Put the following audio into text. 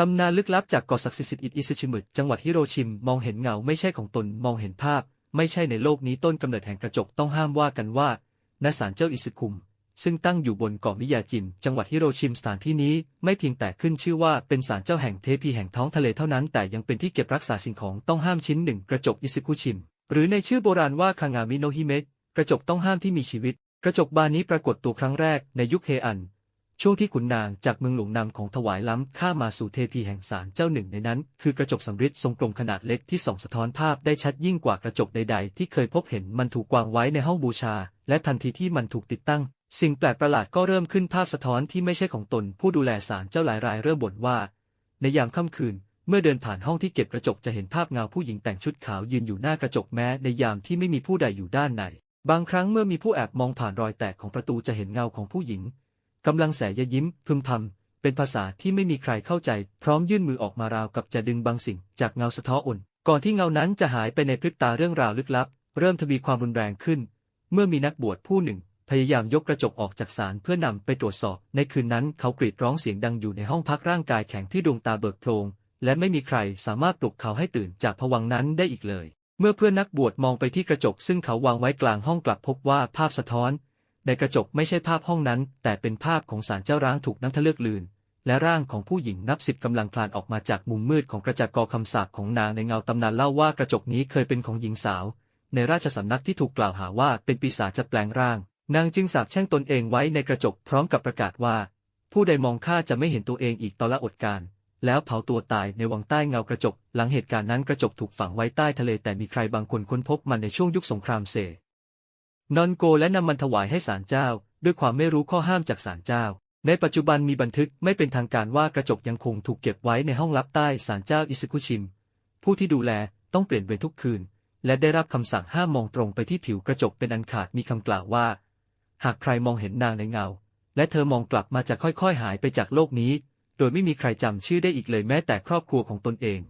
ตำนานลึกลับจากเกาะศักดิ์สิทธิ์อิซิชิมึจังหวัดฮิโรชิมมองเห็นเงาไม่ใช่ของตนมองเห็นภาพ ไม่ใช่ในโลกนี้ต้นกำเนิดแห่งกระจกต้องห้ามว่ากันว่าณศาลเจ้าอิซึคุม ซึ่งตั้งอยู่บนเกาะมิยาจิม จังหวัดฮิโรชิมสถานที่นี้ไม่เพียงแต่ขึ้นชื่อว่าเป็นศาลเจ้าแห่งเทพีแห่งท้องทะเลเท่านั้นแต่ยังเป็นที่เก็บรักษาสิ่งของต้องห้ามชิ้นหนึ่งกระจกอิซึคุชิม หรือในชื่อโบราณว่าคางามิโนฮิเมะกระจกต้องห้ามที่มีชีวิต กระจกบานนี้ปรากฏตัวครั้งแรกในยุคเฮอัน ช่วงที่ขุนนางจากเมืองหลวงนำของถวายล้ำข้ามาสู่เทพีแห่งศาลเจ้าหนึ่งในนั้น คือกระจกสำริดทรงกลมขนาดเล็กที่ส่องสะท้อนภาพได้ชัดยิ่งกว่ากระจกใดๆ ที่เคยพบเห็นมันถูกวางไว้ในห้องบูชา และทันทีที่มันถูกติดตั้ง สิ่งแปลกประหลาดก็เริ่มขึ้นภาพสะท้อนที่ไม่ใช่ของตน ผู้ดูแลศาลเจ้าหลายรายเริ่มบ่นว่า ในยามค่ำคืน เมื่อเดินผ่านห้องที่เก็บกระจกจะเห็นภาพเงาผู้หญิงแต่งชุดขาวยืนอยู่หน้ากระจกแม้ในยามที่ไม่มีผู้ใดอยู่ด้านในบางครั้งเมื่อมีผู้แอบมองผ่านรอยแตกของประตูจะเห็นเงาของผู้หญิง กำลังแสยยิ้มพึมพำเป็นภาษาที่ไม่มีใครเข้าใจ พร้อมยื่นมือออกมาราวกับจะดึงบางสิ่งจากเงาสะท้อนก่อนที่เงานั้นจะหายไปในพริบตาเรื่องราวลึกลับ เริ่มทวีความรุนแรงขึ้น เมื่อมีนักบวชผู้หนึ่ง พยายามยกกระจกออกจากศาลเพื่อนำไปตรวจสอบ ในคืนนั้นเขากรีดร้องเสียงดังอยู่ในห้องพักร่างกายแข็งที่ดวงตาเบิกโพลงและไม่มีใครสามารถปลุกเขาให้ตื่นจากผวังนั้นได้อีกเลย เมื่อเพื่อนนักบวชมองไปที่กระจกซึ่งเขาวางไว้กลางห้องกลับพบว่าภาพสะท้อน ในกระจกไม่ใช่ภาพห้องนั้น แต่เป็นภาพของศาลเจ้าร้างถูกน้ำทะเลือกลืน และร่างของผู้หญิงนับสิบกำลังคลานออกมาจากมุมมืดของกระจัดกอคำสาปของนางในเงาตำนานเล่าว่ากระจกนี้เคยเป็นของหญิงสาว ในราชสำนักที่ถูกกล่าวหาว่าเป็นปีศาจจะแปลงร่าง นางจึงสาปแช่งตนเองไว้ในกระจกพร้อมกับประกาศว่า ผู้ใดมองข้าจะไม่เห็นตัวเองอีกตอละอดการแล้วเผาตัวตายในวังใต้เงากระจก หลังเหตุการณ์นั้นกระจกถูกฝังไว้ใต้ทะเลแต่มีใครบางคนค้นพบมันในช่วงยุคสงครามเซ นอนโกและนำมันถวายให้ศาลเจ้า ด้วยความไม่รู้ข้อห้ามจากศาลเจ้า ในปัจจุบันมีบันทึกไม่เป็นทางการว่ากระจกยังคงถูกเก็บไว้ในห้องลับใต้ศาลเจ้าอิซึคุชิม ผู้ที่ดูแลต้องเปลี่ยนเวรทุกคืน และได้รับคำสั่งห้ามมองตรงไปที่ผิวกระจกเป็นอันขาดมีคำกล่าวว่า หากใครมองเห็นนางในเงา และเธอมองกลับมาจะค่อยๆ หายไปจากโลกนี้ โดยไม่มีใครจำชื่อได้อีกเลยแม้แต่ครอบครัวของตนเอง